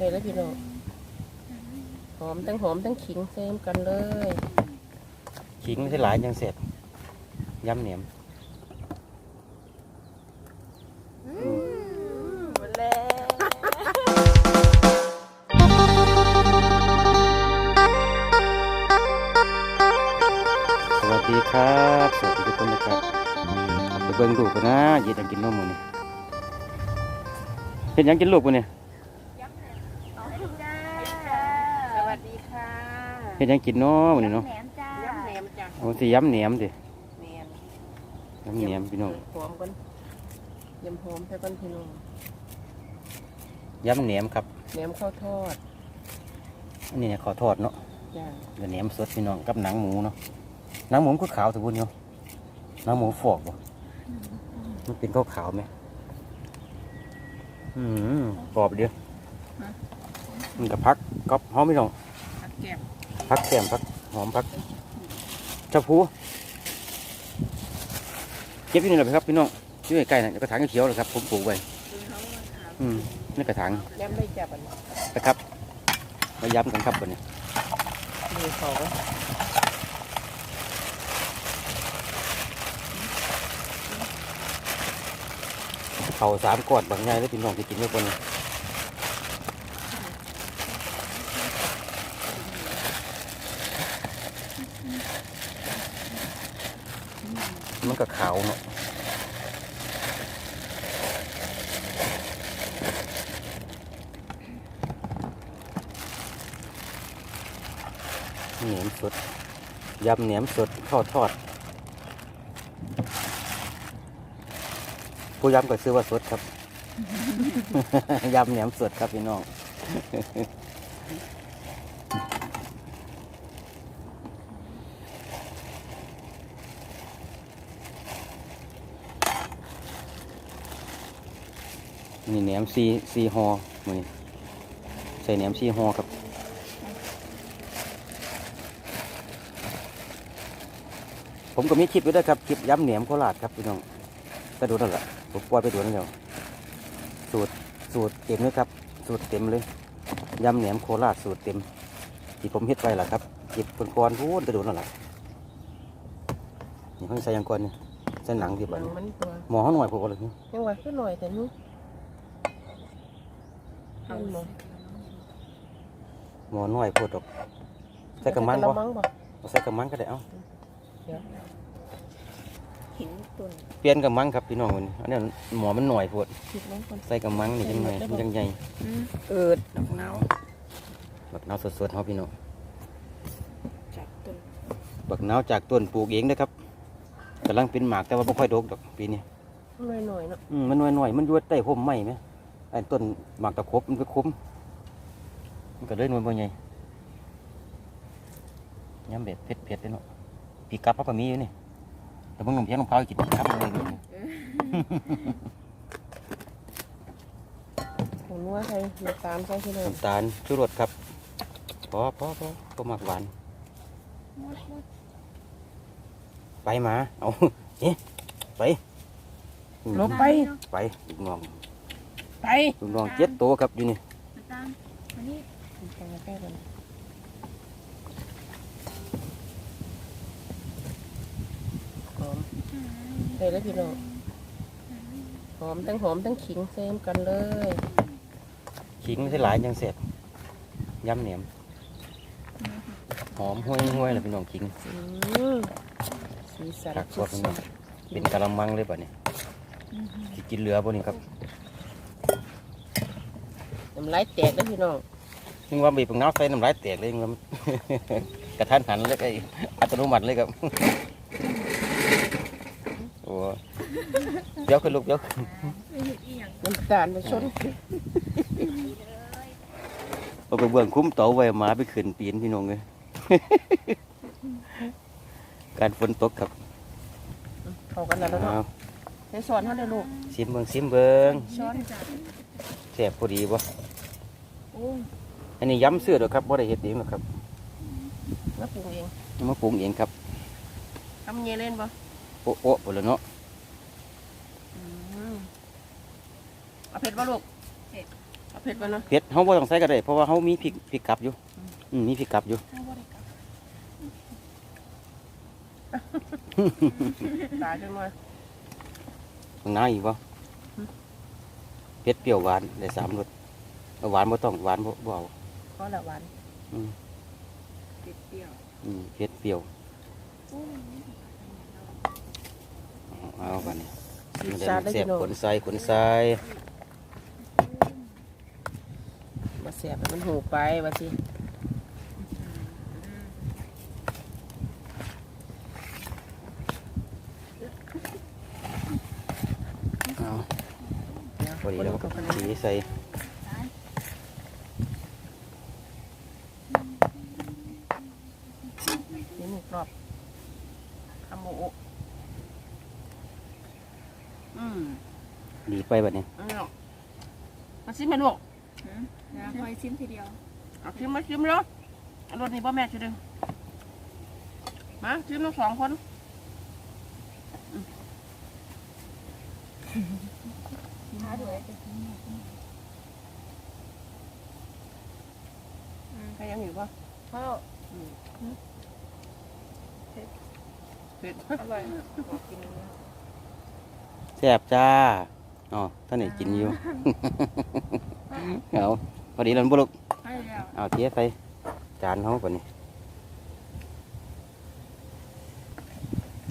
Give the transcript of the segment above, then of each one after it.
ใส่แล้วพี่น้องหอมทั้งหอมทั้งขิงเซมกันเลยขิงไม่ใช่หลายยังเสร็จยำเหนียมหมดแล้วสวัสดีครับ สวัสดีทุกคนนะครับไปเบิ่งลูกกันนะเย็ดยังกินนมมื้อนี้เห็นยังกินลูกมื้อนี้สวัสดีค่ะ เห็นยังกินเนาะมื้อนี้เนาะแหนมจ้าย้ำแหนมจ้ะโอ้สิยำเหนียมดิแหนมยำเหนียมพี่น้องหอมกันยำหอมใส่กันพี่น้องยำเหนียมครับแหนมข้าวทอดอันนี้ขอทอดเนาะจ้ะเดี๋ยวเหนียมสดพี่น้องกับหนังหมูเนาะหนังหมูมันก็ขาวแต่บุญเนาะหนังหมูฟอกบ่มันเป็นขาวขาวๆไหมอืมกรอบเดียวมันกับพักกรอบหอมพี่น้องผักแกบ พักแก้มพักหอมพักเจ้าพูเก็บอยู่นี่แหละครับพี่น้องอยู่ใกล้ๆนะกระถางเขียวๆเลยครับ ผมปลูกไว้อืมนี่กระถางย้ำได้จับอันนี้นะครับมาย้ำกันครับวันนี้มีเขาเขาสามก้อนบางไงแล้วพี่น้องจะกินไม่คน มันก็ขาวเนาะเหนียมสดยำเหนียมสดทอดทอดผู้ยำก็ซื้อว่าสดครับ ยำเหนียมสดครับพี่น้อง นี่แหนมซีซีฮอมือนี้ใส่แหนมซีฮอครับผมก็มีคลิปไว้ด้วยครับคลิปย้ำแหนมโคราชครับพี่น้องไปดูนั่นแหละผมปล่อยไปดูนั่นเดียวสูตรสูตรเต็มเลยครับ สูตรเต็มเลยยำแหนมโคราชสูตรเต็มที่ผมเฮ็ดไว้ล่ะครับเก็บคนก่อนพูดไปดูนั่นแหละนี่เพิ่งใส่ยังก่อนนี่ใส่หนังที่หบ้านันงมันตัวหมอเขาหน่อยพวกอะไรนี่ยังว่าขึ้นหน่อยแต่นู้น เอาหมอหมอหน่อยพูดดอกใส่กระมังกระบ่มังบ่เอาใส่กระมังก็ได้เอ้าหินตุนเปลี่ยนกระมังครับพี่น้องวันนี้อันนี้หมอมันหน่อยพูดคิดน้องคนใส่กระมังนี่จังหน่อยมันจังใหญ่เอิดดอกหนาวบักหนาวสดๆเขาพี่น้องจากตุนบักหนาวจากต้นปลูกเองนะครับกำลังเป็นหมากแต่ว่าไม่ค่อยดกดอกปีนี้หน่อยหน่อยๆเนาะอืมมันน้อยหน่อยๆมันอยวดใต้ห่มไม้ไหม ไอ้ต้นหมากตะครบมันไปคมมันก็เลยหน่วยบ่ใหญ่ย้ำเบ็ดเผ็ดเผ็ดเลยเนาะปีกับเขาก็มีอยู่นี่แต่มึงลงเพียงลงพร้าวกินครับเลยเลยผงนัวใส่น้ำตาลใส่ที่เลยน้ำตาลชูรสครับพอพอพอก็มากหวานไปหมาเอาเอ๊ะไปอืมลบไปไปลูกน้อง ไปลูกน้องเจ็ดตัวครับอยู่นี่มาตามมานี่ไปใกล้กันหอมใส่แล้วพี่น้องหอมทั้งหอมทั้งขิงเซมกันเลย ขิงไม่ใช่หลายยังเสร็จยำเหนียมหอมห้วยห้วยเลยพี่น้องขิงอืมสีสันผักสดพี่น้องเป็นกะละมังเลยป่ะเนี่ยสิกินเหลือบ่นี่ครับ น้ำลายแตกแล้วพี่น้องนึกว่าบีบน้ำใส่น้ำลายแตกเลยมันกระทันหันเลยไอ้อัตโนมัติเลยครับโอ้เดี๋ยวขึ้นลูกเดี๋ยวขึ้นไม่เห็นอีหยังน้ำตาลไปชนเอาไปเบื้องคุ้มโตไว้หมาไปขึ้นปีนพี่น้องเลยการฝนตกครับเข้ากันแล้วเนาะเอาใส่สอนเขาเลยลูกซิมเบิงซิมเบิงช้อน จ้ะแซ่บพอดีบ่โอ้ยอันนี้ย้ำเสื้อหรอกครับบ่ได้เฮ็ดเองหรอกครับมาปรุงเองเอามาปรุงเองครับทำเงี้ยเล่นปะโอ๊ะโอ๊ะหมดแล้วเนาะอืมเอาเผ็ดปะลูกพเอาเผ็ดก่อนเนาะเผ็ดเฮาบ่ต้องใส่ก็ได้เพราะว่าเฮามีพริกพริกกลับอยู่อืมมีพริกกลับอยู่ถ้าว่าได้กลับตายจังเลยข้างหน้าอีกบ่เผ็ดเปรี้ยวหวานได้สามรสเอาหวานบ่ต้องหวานบ่บ่เอาเพราะละหวานอืมเปรี้ยวอืมเผ็ดเปรี้ยวๆอู้เอาเอาบัดนี้สีมันซาได้ได้เสียพี่บน้องขนใส่ขนใส่มาเสียบให้มันหูไปว่าสิ เอา พอดีแล้วคนกับคนสีใส่นี่หมูกรอบขาหมูอืมดีไปบัดนี้เอาเนาะมาซิมมาลูกหืมเดี๋ยวคอยชิมทีเดียวเอาชิมมาชิมแล้วเอารถนี่พ่อแม่ชิมดึงมาชิมทั้งสองคนท้าด้วยใครยังอยู่ปะข้าวเผ็ดอร่อยขอกินแซ่บจ้าอ๋อท่านนี่กินอยู่เอาพอดีแล้วบ่ลูกให้แล้วเอาเทียใส่จานเขาก่อนนี่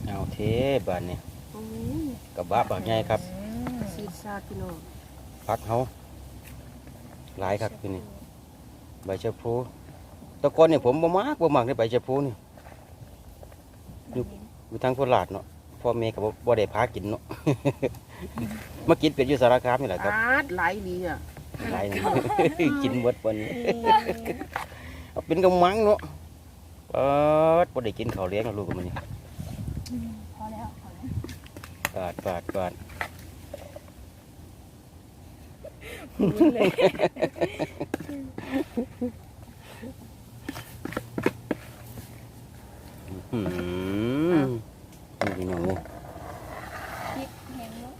เอาเทบานนี่อืมกับบะบากใหญ่ครับ ซีดซาดพี่น้องพักเขาหลายครับที่นี่ใบชะพูแตะกอนเนี่ยผมบ่มากบ่มากในใบชะพูนี่อยู่อยู่ทางโคราชเนาะพ่อแม่ก็บ่บ่ได้พากินเนาะ มากินเป็ดอยู่สารคามนี่แหละครับอาดหลายดีอะหลายนี่กินหมดวันนี้เอาเป็นกำมังเนาะเออบ่ได้กินข้าวเลี้ยงแล้วลูกกับมันนี่พอแล้วพอแล้วปาดปาดปาด เลยอืมนี่พี่น้องเลยพริกแห้งแล้ว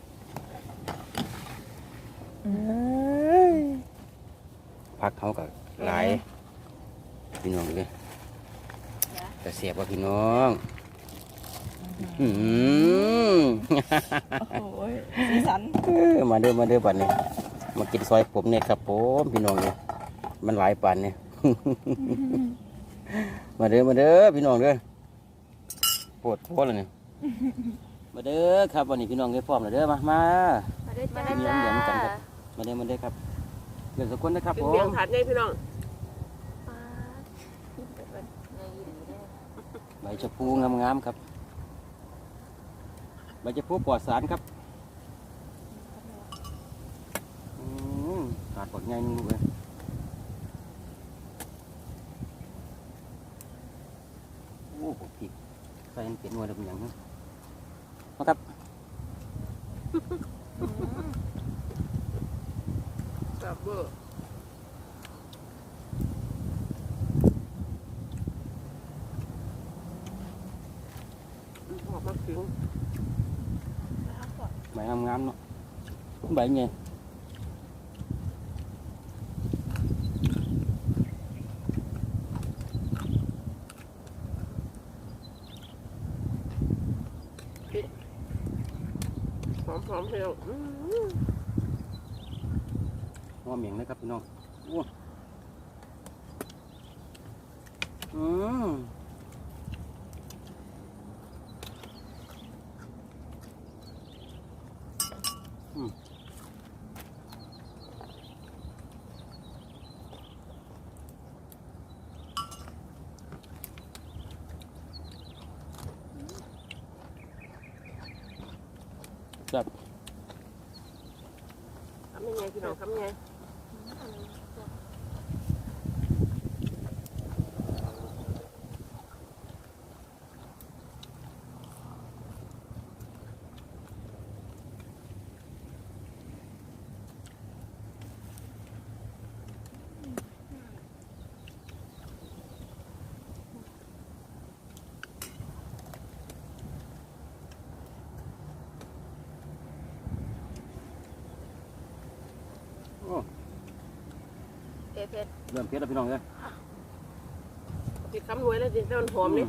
พักเขาก็หลายพี่น้องเลยแต่เสียบว่าพี่น้องอืมโอ้โหสีสัน มาเด้อมาเด้อบัดนี้ มากินซอยผมเนี่ยครับผมพี่น้องเนี่ยมันหลายปานเนี่ย มาเด้อมาเด้อพี่น้องเด้อปวดโพดเลยเนี่ยมาเด้อครับวันนี้พี่น้องได้พร้อมแล้วเด้อมามามาได้จ้าเลี้ยงเลี้ยงกันครับมาเด้อมาเด้อครับเดี๋ยวสักคนนะครับเป็นผมเบียงถาดไงพี่น้องใบชะพูงามๆครับใบชะพูปลอดสารครับ มขาดปอดง่ายนึงลูกเลยโอ้ผมผิดใส่เปลี่ยนหน่วยแล้วเป็นอย่างนี้มาครับ สับเบอร์หอมมากถึง ใบงามๆเนาะใบไง หอ มหอมพี่น้องอืมหัวเหมียงนะครับพี่น้องโอ้อืมอืมจับ ทำยังไงพี่น้องทำยังไง โอ้ ผ็ดเผ็ดเริ่มเผ็ดแล้วพี่น้องเลยติดคำรวยแล้วดิแต่มันหอมนี่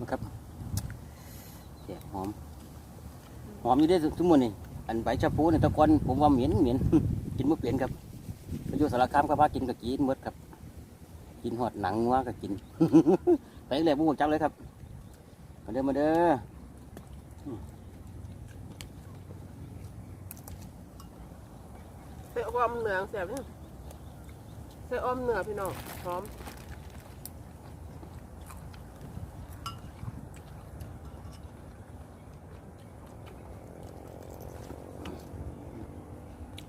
นะครับเสียหอม หอมอยู่ได้ทุกมื้อนี่อันใบชะพูเนี่ยแตะกอนผมว่าเหม็นเหม็นกินบ่เปลี่ยนครับไปอยู่สารคามก็พากินก็กินหมดครับ กินหอดหนังว่าก็กินไปเลยบุ้งจักเลยครับมาเด้อมาเด้อ ใส่ อ้อมเหนือแซ่บนี่ใส่อ้อมเหนือพี่น้องพร้อม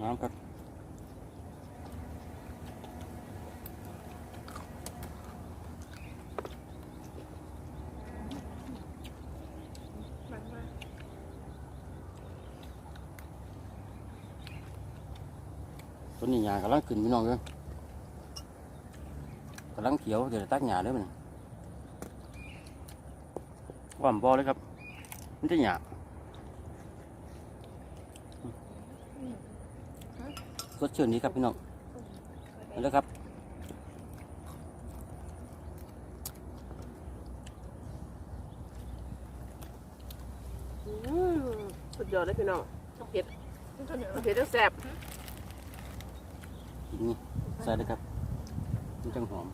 น้ำครับ มันมาก ต้นนี้หญ้ากำลังขึ้นพี่น้องเลยกำลังเขียวเดี๋ยวตัดหญ้าเลยมันว่ามบอเลยครับ มันจะหญ้าสดชื่นนี้ครับพี่น้องเอาเลยครับอืมสุดยอดเลยพี่น้องทั้งเผ็ดมันก็เหนียวทั้งเผ็ดทั้งแซ่บ กินนี่ใส่เลยครับมันจังหอม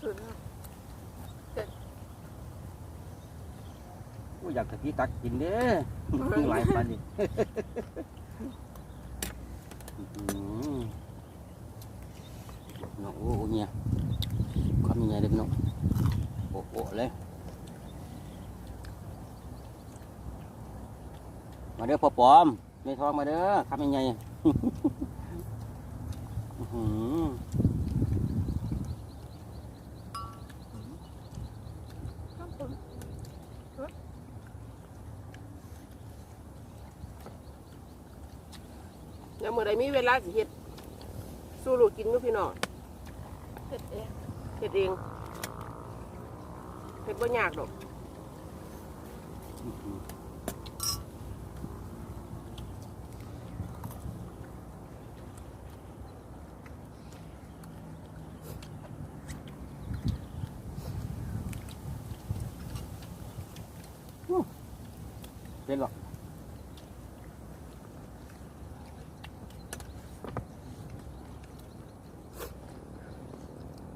สุดแล้วโอ้ยอยากตะกี้ตักกินเด้อหลายปันดิอื้อหือน้องโอ้โหเนี่ยความยังไงเด็กน้องโอ้โหเลยมาเด้อพ่อปอมไม่ท้องมาเด้อทำยังไงอื้อหือข้าวปุ้น แล้วเมื่อใดมีเวลาสิเฮ็ดสู้ลูกกินกับพี่น้องเผ็ดเองเฮ็ดเองเฮ็ดบ่ยากดอก อื้อหือเป็นหรอก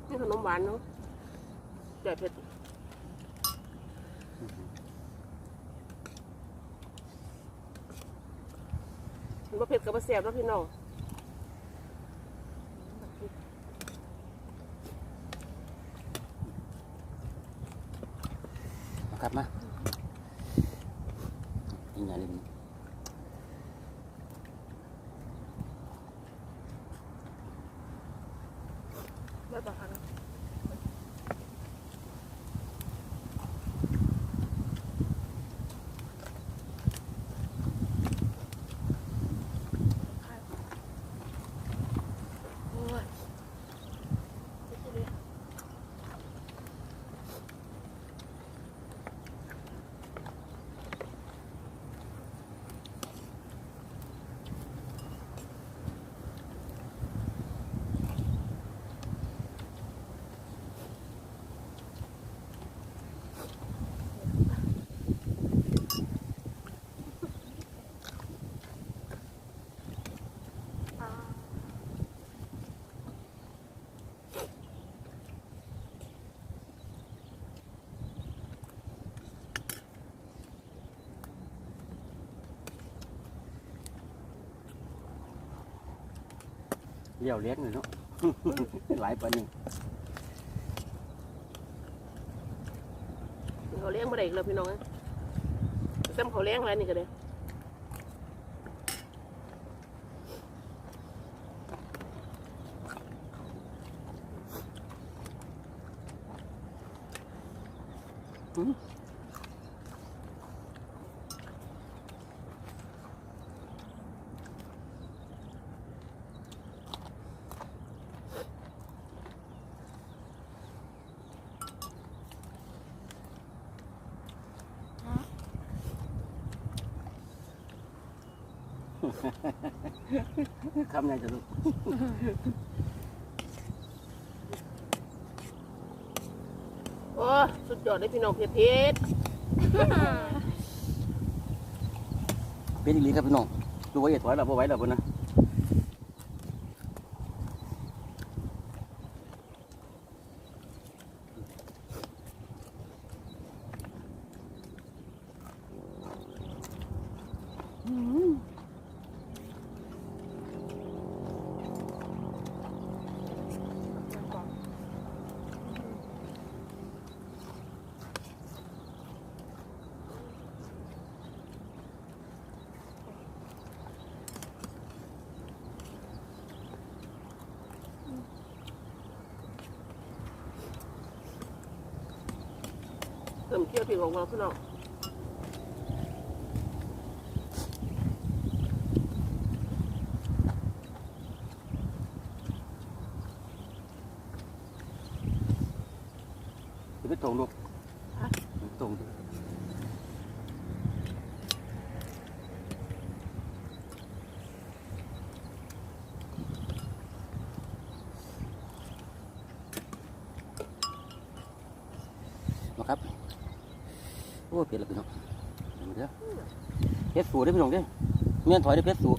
นี่ขนมหวานเนาะแต่เผ็ดมันบ่ เสียบแล้วพี่น้องกลับมา เลี้ยวเลี้ยงเลยเนาะ หลายปันนี่เขาเลี้ยงมาได้อีกแล้วพี่น้องนะซ้ำเขาเลี้ยงอะไรนี่ก็ได้อืม คำยังจะลูกโอ้สุดยอดเลยพี่น้องเผ็ดเผ็ดเป็นอีหลีครับพี่น้องดูไว้อย่าถอยเราไว้เราบนนะเติม เที่ยวถึงของเราพี่น้อง จะไปตรงลูกตรงดิมาครับ โอ้เผ็ดแล้วพี่น้องเดี๋ยวมาเด้อเพชรสูได้พี่น้องเด้อเมียนถอยได้เพชรสู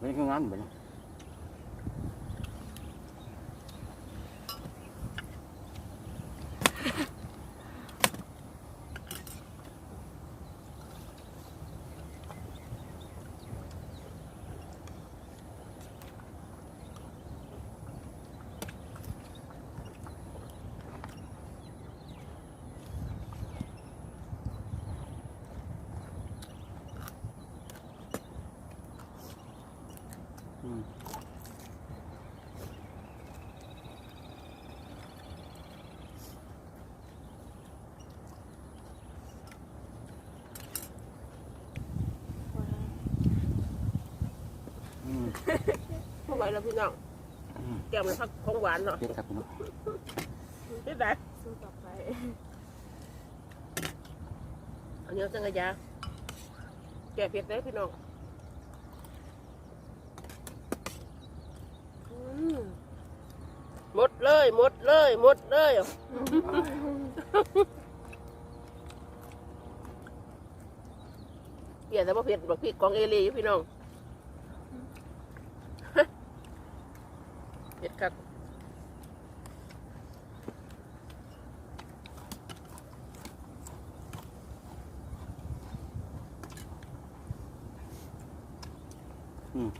เป็นงานเหมือน พอไหวแล้วพี่น้องแก้มมันพักของหวานเนาะเผ็ดครับพี่น้องเผ็ดได้สู้ต่อไปอันนี้จังกะยาแก้เผ็ดได้พี่น้องอืมหมดเลยหมดเลยหมดเลยเกลียดแต่ว่าเผ็ดบอกพี่กองเอเลีอยู่พี่น้อง เผ็ดครับ อืม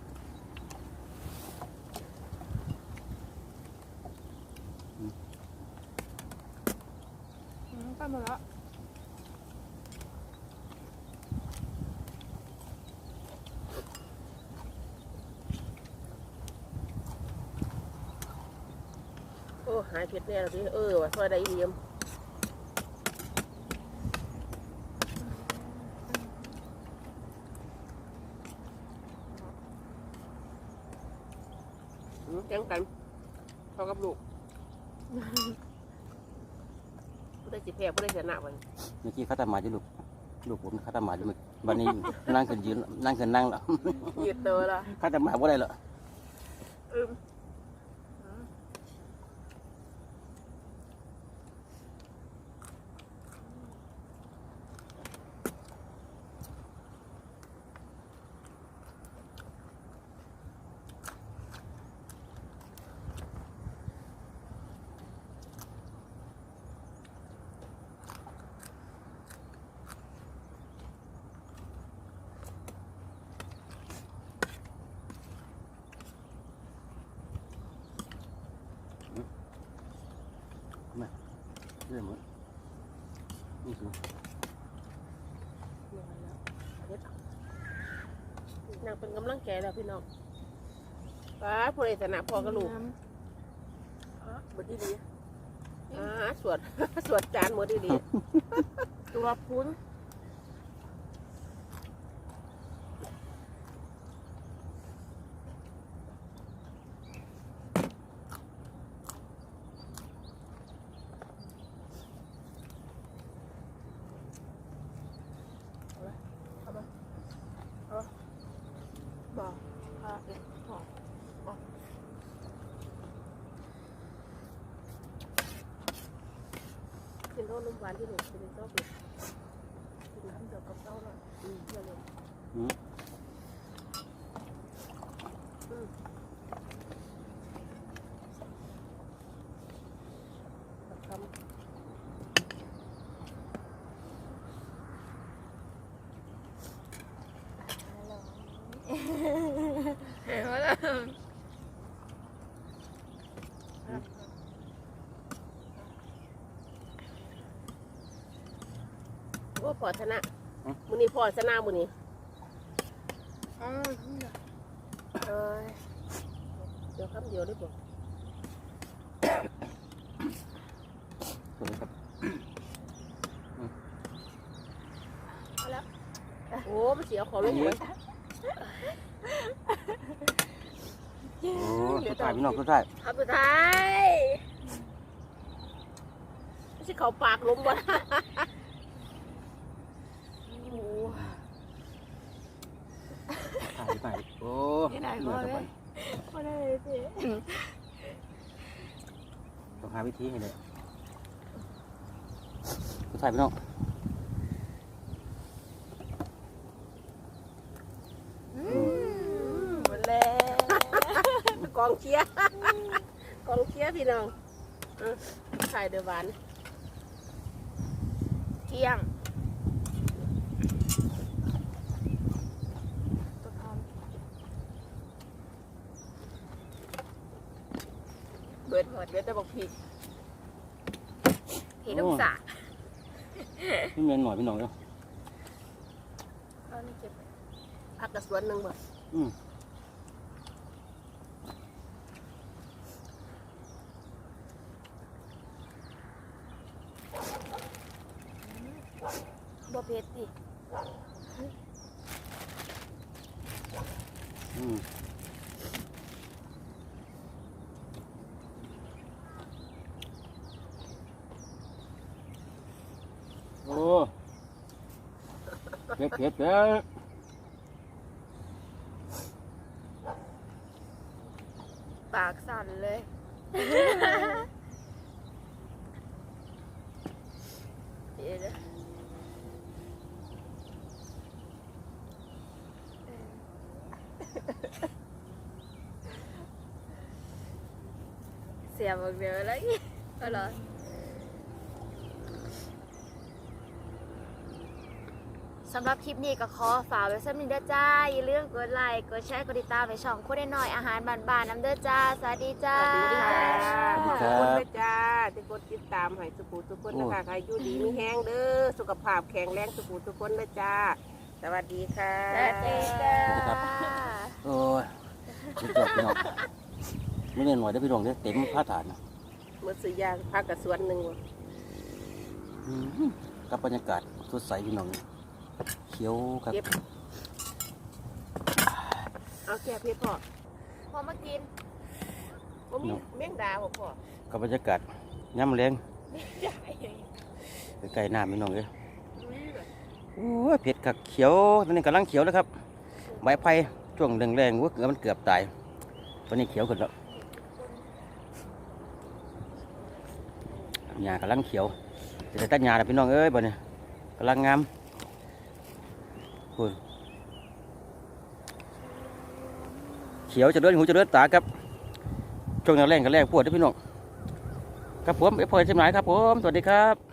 อืมไป หมดแล้วโอ้หายเผ็ดแน่แล้วพี่เออว่ะซอยได้เดียมอืมแข่งกันเท่ากับลูกผู้ได้ สิแพ้ผู้ได้ชนะวันเมื่อกี้เขาตามมาอยู่ลูกลูกผมเขาตามมาอยู่เมื่อวันนี้นั่งขึ้นยืนนั่งขึ้นนั่งแล้วยืดตัวละเขาตามมาว่าอะไรเหรออืม เรื่องหมดนี่คือนางเป็นกำลังแก่แล้วพี่น้องป้าผู้ใดชนะพ่อกับลูกน้อ๋อบัดนี้ดีอ่าสวด สวดจานหมดดีตัวพุ้น ๆบอกพาเอ็ดบอกบอกกินโรคน้ำหวานที่หนูกินชอบเลยกินน้ำเดียวกับเต้าหน่อยอืมเดี๋ยวเลย อืม ทำเห็นว่าแล้วว่าพอชนะมือนี้พอชนะมือนี้อืมเออเดี๋ยวคำเดียวได้บอก สวัสดีครับ โอ้มันเสียของเลยหมดโอ้สุดท้ายพี่น้องสุดท้ายคำสุดท้ายไม่ใช่เขาปากลมบ่นะโอ้โหถ่ายไปโอ้เหนื่อยจังไปไม่ได้เลยสิต้องหาวิธีให้เลยสุดท้ายพี่น้อง อืมหมดแล้ว ก องเชียร์ กองเชียร์พี่น้องเออไข่เดือหวานเที่ยงตัวทอมเบิดหมดเบิดแต่บอกผิดเห็นลูกสาพี่เมนหน่อยพี่น้องเด้อเอานี่เก็บผักกระสวนหนึ่งบ่อืม บ่เผ็ดดิอืมโอ้เผ็ดเผ็ดเผ็ด ปากสั่นเลยเดี๋ยวนะ เสียบอกเดียวแล้วอีกเอาเหรอสำหรับคลิปนี้ก็ขอฝากไว้สักนิดเด้อจ้า อย่าลืมกดไลค์ กดแชร์ กดติดตามในช่องคุณได้หน่อยอาหารบ้านๆน้ำเด้อจ้า สวัสดีจ้า สวัสดีค่ะสวัสดีขคอบรัคุณบเลยจ้าที่กดติดตามให้สุขุทุกคนโอ้นะคะใครอยู่ดีมีแห้งเด้อ สุขภาพแข็งแรงสุขุทุกคนเลยจ้า สวัสดีค่ะ สวัสดีจ้า โอ้ยสุดยอดพี่น้อง ไม่เล่นหน่อยได้อพี่น้องเด้อเต็มผ้าฐานนะเมื่อซื้อยาพักกระสวนหนึ่งว่ะอืมกับบรรยากาศสดใสพี่น้องเขียวครับเก็บเอาแก้เพชรพ่อพอมากินว่ามีแมงดาบ่พ่อกับบรรยากาศย่ำแรงใกล้ๆน้ำพี่น้องเลยโอ้ยเผ็ดคักเขียวตอนนี้กำลังเขียวแล้วครับใบไผ่ช่วงแรงๆว่าเกือบมันเกือบตายตอนนี้เขียวขึ้นแล้ว หญ้ากำลังเขียวจะได้ตัดหญ้าแล้วพี่น้องเอ้ยบ่เนี่ยกำลังงามคุณเขียวจะเลื่อนหูจะเลื่อนตาครับช่วงแรงกันแรงปวดที่พี่น้องครับผมเอฟพอยเช่ไหมครับผมสวัสดีครับ